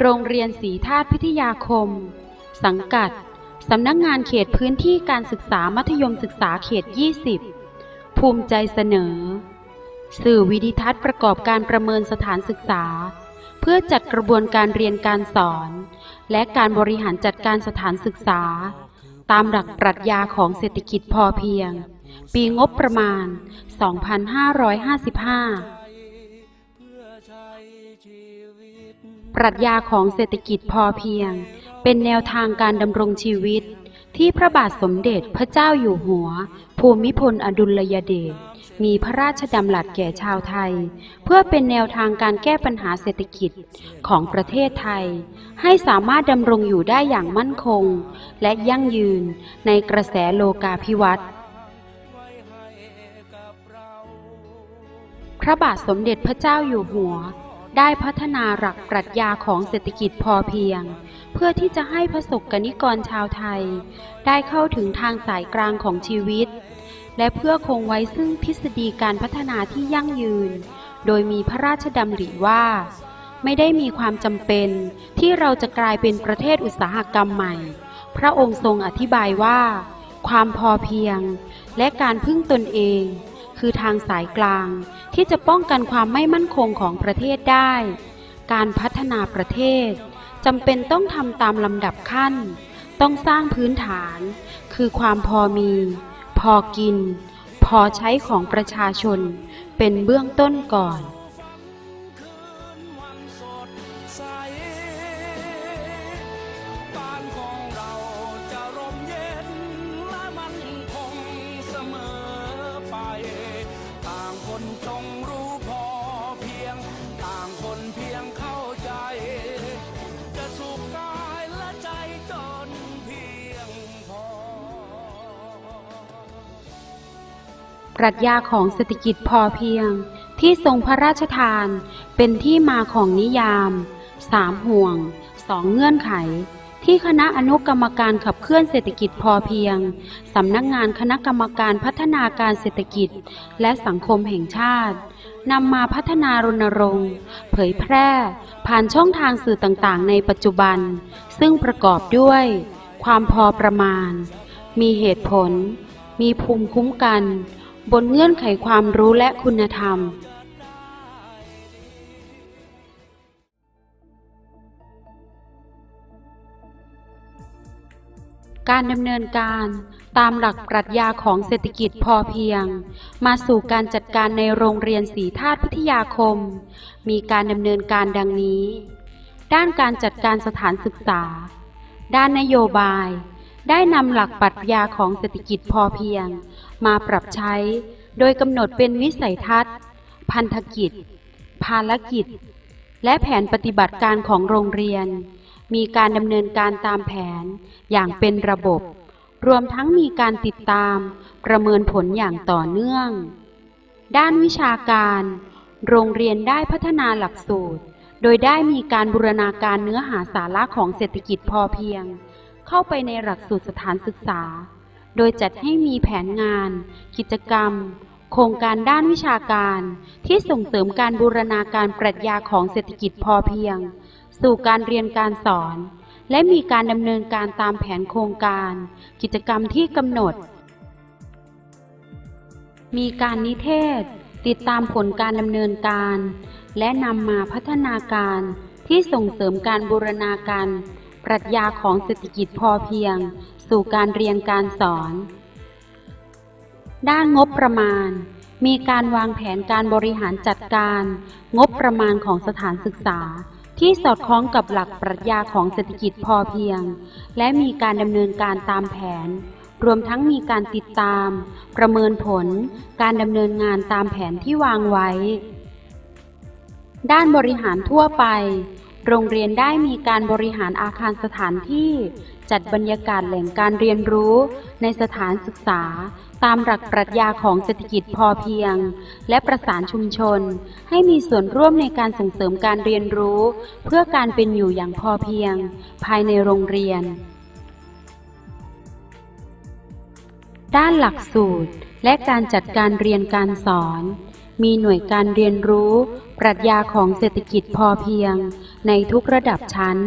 โรงเรียนศรีธาตุพิทยาคม สังกัด สำนักงานเขตพื้นที่การศึกษามัธยมศึกษาเขต 20 ภูมิใจเสนอ สื่อวิดิทัศน์ประกอบการประเมินสถานศึกษา เพื่อจัดกระบวนการเรียนการสอน และการบริหารจัดการสถานศึกษา ตามหลักปรัชญาของเศรษฐกิจพอเพียง ปีงบประมาณ 2555 ปรัชญาของเศรษฐกิจพอเพียง เป็นแนวทางการดำรงชีวิต ที่พระบาทสมเด็จพระเจ้าอยู่หัว ภูมิพลอดุลยเดชมีพระราชดำรัสแก่ชาวไทย เพื่อเป็นแนวทางการแก้ปัญหาเศรษฐกิจของประเทศไทย ให้สามารถดำรงอยู่ได้อย่างมั่นคง และยั่งยืนในกระแสโลกาภิวัตน์พระบาทสมเด็จพระเจ้าอยู่หัว ได้พัฒนาหลักปรัชญาของเศรษฐกิจพอเพียง เพื่อที่จะให้พระสกนิกรชาวไทย ได้เข้าถึงทางสายกลางของชีวิต และเพื่อคงไว้ซึ่งทฤษฎีการพัฒนาที่ยั่งยืน โดยมีพระราชดำริว่า ไม่ได้มีความจำเป็นที่เราจะกลายเป็นประเทศอุตสาหกรรมใหม่ พระองค์ทรงอธิบายว่า ความพอเพียง และการพึ่งตนเอง คือทางสายกลาง ที่จะป้องกันความไม่มั่นคงของประเทศได้ การพัฒนาประเทศจำเป็นต้องทำตามลำดับขั้น ต้องสร้างพื้นฐาน คือความพอมี พอกิน พอใช้ของประชาชน เป็นเบื้องต้นก่อนวัน ปรัชญาของเศรษฐกิจพอเพียง ที่ทรงพระราชทาน เป็นที่มาของนิยามสามห่วงสองเงื่อนไข ที่คณะอนุกรรมการขับเคลื่อนเศรษฐกิจพอเพียง สำนักงานคณะกรรมการพัฒนาการเศรษฐกิจ และสังคมแห่งชาตินำมาพัฒนารณรงค์ เผยแพร่ ผ่านช่องทางสื่อต่างๆ ในปัจจุบัน ซึ่งประกอบด้วย ความพอประมาณ มีเหตุผล มีภูมิคุ้มกัน บนเงื่อนไขความรู้และคุณธรรม การดำเนินการตามหลักปรัชญาของเศรษฐกิจพอเพียง มาสู่การจัดการในโรงเรียนศรีธาตุพิทยาคม มีการดำเนินการดังนี้ ด้านการจัดการสถานศึกษา ด้านนโยบาย ได้นำหลักปรัชญาของเศรษฐกิจพอเพียง มาปรับใช้ โดยกำหนดเป็นวิสัยทัศน์ พันธกิจ ภารกิจ และแผนปฏิบัติการของโรงเรียน มีการดำเนินการตามแผนอย่างเป็นระบบ รวมทั้งมีการติดตาม ประเมินผลอย่างต่อเนื่อง ด้านวิชาการ โรงเรียนได้พัฒนาหลักสูตร โดยได้มีการบูรณาการเนื้อหาสาระของเศรษฐกิจพอเพียง เข้าไปในหลักสูตรสถานศึกษา โดยจัดให้มีแผนงาน กิจกรรม โครงการด้านวิชาการ ที่ส่งเสริมการบูรณาการปรัชญาของเศรษฐกิจพอเพียง สู่การเรียนการสอน และมีการดำเนินการตามแผนโครงการ กิจกรรมที่กำหนด มีการนิเทศ ติดตามผลการดำเนินการ และนำมาพัฒนาการที่ส่งเสริมการบูรณาการปรัชญาของเศรษฐกิจพอเพียง สู่การเรียนการสอน ด้านงบประมาณ มีการวางแผนการบริหารจัดการ งบประมาณของสถานศึกษา ที่สอดคล้องกับหลักปรัชญาของเศรษฐกิจพอเพียง และมีการดำเนินการตามแผน รวมทั้งมีการติดตาม ประเมินผล การดำเนินงานตามแผนที่วางไว้ ด้านบริหารทั่วไป โรงเรียนได้มีการบริหารอาคารสถานที่ จัดบรรยากาศแหล่งการเรียนรู้ในสถานศึกษา ตามหลักปรัชญาของเศรษฐกิจพอเพียง และประสานชุมชน ให้มีส่วนร่วมในการส่งเสริมการเรียนรู้ เพื่อการเป็นอยู่อย่างพอเพียง ภายในโรงเรียน ด้านหลักสูตรและการจัดการเรียนการสอน มีหน่วยการเรียนรู้ ปรัชญาของเศรษฐกิจพอเพียง ในทุกระดับชั้น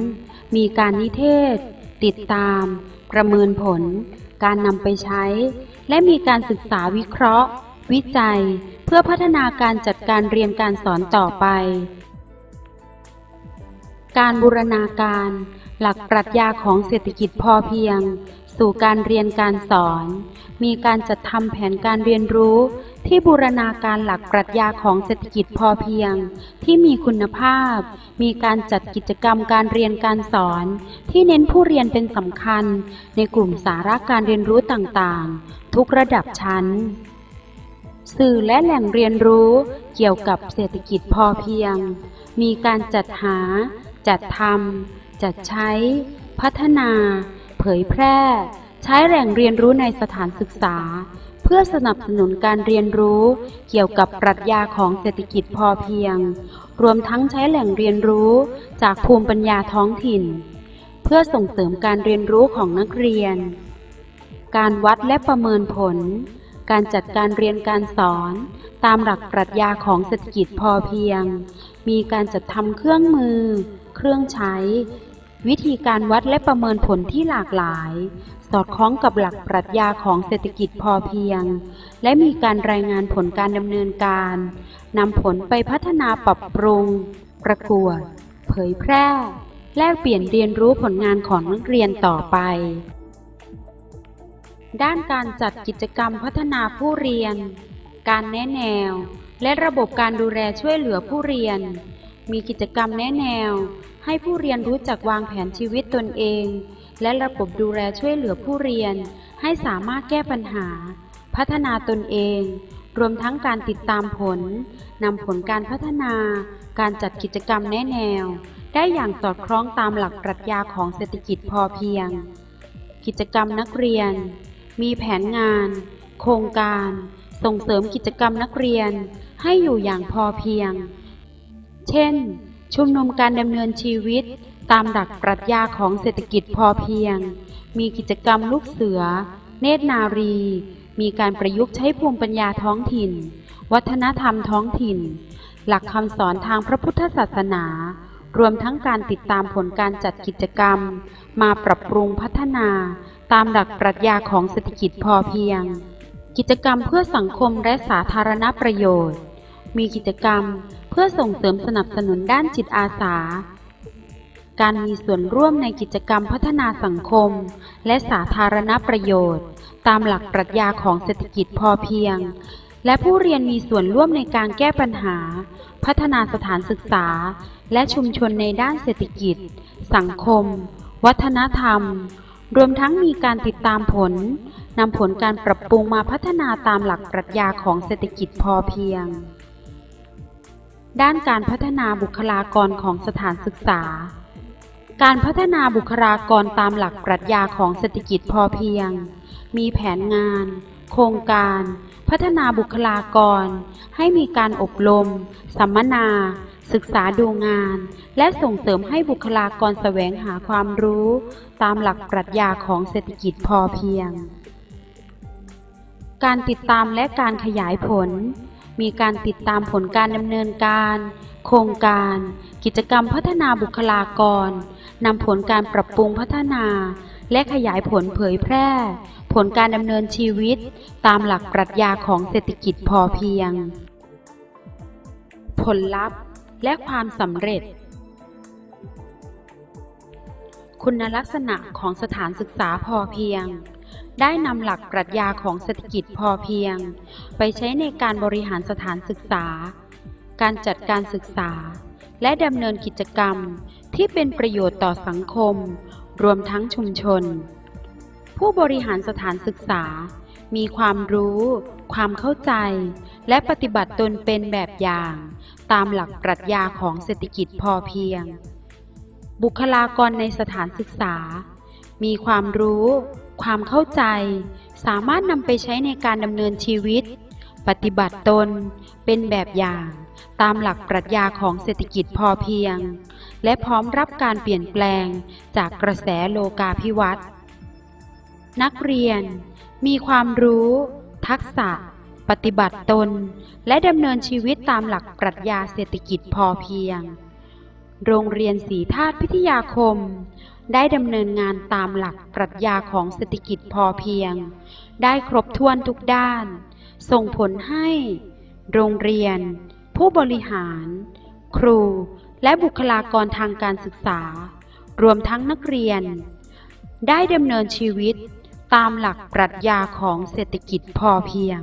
มีการนิเทศ ติดตาม ประเมินผล การนำไปใช้ และมีการศึกษาวิเคราะห์ วิจัย เพื่อพัฒนาการจัดการเรียนการสอนต่อไป การบูรณาการ หลักปรัชญาของเศรษฐกิจพอเพียง สู่การเรียนการสอน มีการจัดทำแผนการเรียนรู้ที่บูรณาการหลักปรัชญาของเศรษฐกิจพอเพียง ที่มีคุณภาพ มีการจัดกิจกรรมการเรียนการสอน ที่เน้นผู้เรียนเป็นสำคัญ ในกลุ่มสาระการเรียนรู้ต่างๆ ทุกระดับชั้น สื่อและแหล่งเรียนรู้เกี่ยวกับเศรษฐกิจพอเพียง มีการจัดหา จัดทำจัดใช้ พัฒนา ยแพร่ ใช้แหล่งเรียนรู้ในสถานศึกษา เพื่อสนับสนุนการเรียนรู้เกี่ยวกับปรัชญาของเศรษฐกิจพอเพียง รวมทั้งใช้แหล่งเรียนรู้จากภูมิปัญญาท้องถิ่น เพื่อส่งเสริมการเรียนรู้ของนักเรียน การวัดและประเมินผล การจัดการเรียนการสอน ตามหลักปรัชญาของเศรษฐกิจพอเพียง มีการจัดทำเครื่องมือ เครื่องใช้ วิธีการวัดและประเมินผลที่หลากหลาย สอดคล้องกับหลักปรัชญาของเศรษฐกิจพอเพียง และมีการรายงานผลการดำเนินการนำผลไปพัฒนาปรับปรุง ประกวด เผยแพร่ แลกเปลี่ยนเรียนรู้ผลงานของนักเรียนต่อไป ด้านการจัดกิจกรรมพัฒนาผู้เรียน การแนะแนว และระบบการดูแลช่วยเหลือผู้เรียนมีกิจกรรมแนะแนว ให้ผู้เรียนรู้จักวางแผนชีวิตตนเอง และระบบดูแลช่วยเหลือผู้เรียน ให้สามารถแก้ปัญหา พัฒนาตนเอง รวมทั้งการติดตามผลนำผลการพัฒนา การจัดกิจกรรมแนแนว ได้อย่างสอดคล้องตามหลักปรัชญาของเศรษฐกิจพอเพียง กิจกรรมนักเรียน มีแผนงาน โครงการ ส่งเสริมกิจกรรมนักเรียน ให้อยู่อย่างพอเพียง เช่น ชุมนุมการดำเนินชีวิตตามหลักปรัชญาของเศรษฐกิจพอเพียง มีกิจกรรมลูกเสือ เนตรนารี มีการประยุกต์ใช้ภูมิปัญญาท้องถิ่น วัฒนธรรมท้องถิ่น หลักคำสอนทางพระพุทธศาสนา รวมทั้งการติดตามผลการจัดกิจกรรม มาปรับปรุงพัฒนา ตามหลักปรัชญาของเศรษฐกิจพอเพียง กิจกรรมเพื่อสังคมและสาธารณประโยชน์ มีกิจกรรมเพื่อส่งเสริมสนับสนุนด้านจิตอาสา การมีส่วนร่วมในกิจกรรมพัฒนาสังคม และสาธารณประโยชน์ ตามหลักปรัชญาของเศรษฐกิจพอเพียง และผู้เรียนมีส่วนร่วมในการแก้ปัญหา พัฒนาสถานศึกษา และชุมชนในด้านเศรษฐกิจ สังคม วัฒนธรรม รวมทั้งมีการติดตามผลนำผลการปรับปรุงมาพัฒนาตามหลักปรัชญาของเศรษฐกิจพอเพียง ด้านการพัฒนาบุคลากรของสถานศึกษา การพัฒนาบุคลากรตามหลักปรัชญาของเศรษฐกิจพอเพียง มีแผนงาน โครงการ พัฒนาบุคลากร ให้มีการอบรม สัมมนา ศึกษาดูงาน และส่งเสริมให้บุคลากรแสวงหาความรู้ ตามหลักปรัชญาของเศรษฐกิจพอเพียง การติดตามและการขยายผล มีการติดตามผลการดำเนินการ โครงการ กิจกรรมพัฒนาบุคลากรนำผลการปรับปรุงพัฒนา และขยายผลเผยแพร่ ผลการดำเนินชีวิต ตามหลักปรัชญาของเศรษฐกิจพอเพียง ผลลัพธ์และความสำเร็จ คุณลักษณะของสถานศึกษาพอเพียง ได้นำหลักปรัชญาของเศรษฐกิจพอเพียง ไปใช้ในการบริหารสถานศึกษา การจัดการศึกษา และดำเนินกิจกรรมที่เป็นประโยชน์ต่อสังคม รวมทั้งชุมชน ผู้บริหารสถานศึกษา มีความรู้ ความเข้าใจ และปฏิบัติตนเป็นแบบอย่าง ตามหลักปรัชญาของเศรษฐกิจพอเพียง บุคลากรในสถานศึกษา มีความรู้ ความเข้าใจ สามารถนำไปใช้ในการดำเนินชีวิต ปฏิบัติตน เป็นแบบอย่าง ตามหลักปรัชญาของเศรษฐกิจพอเพียง และพร้อมรับการเปลี่ยนแปลงจากกระแสโลกาภิวัตน์นักเรียน มีความรู้ ทักษะ ปฏิบัติตน และดำเนินชีวิตตามหลักปรัชญาเศรษฐกิจพอเพียง โรงเรียนศรีธาตุพิทยาคม ได้ดำเนินงานตามหลักปรัชญาของเศรษฐกิจพอเพียง ได้ครบถ้วนทุกด้าน ส่งผลให้ โรงเรียน ผู้บริหาร ครู และบุคลากรทางการศึกษา รวมทั้งนักเรียน ได้ดำเนินชีวิตตามหลักปรัชญาของเศรษฐกิจพอเพียง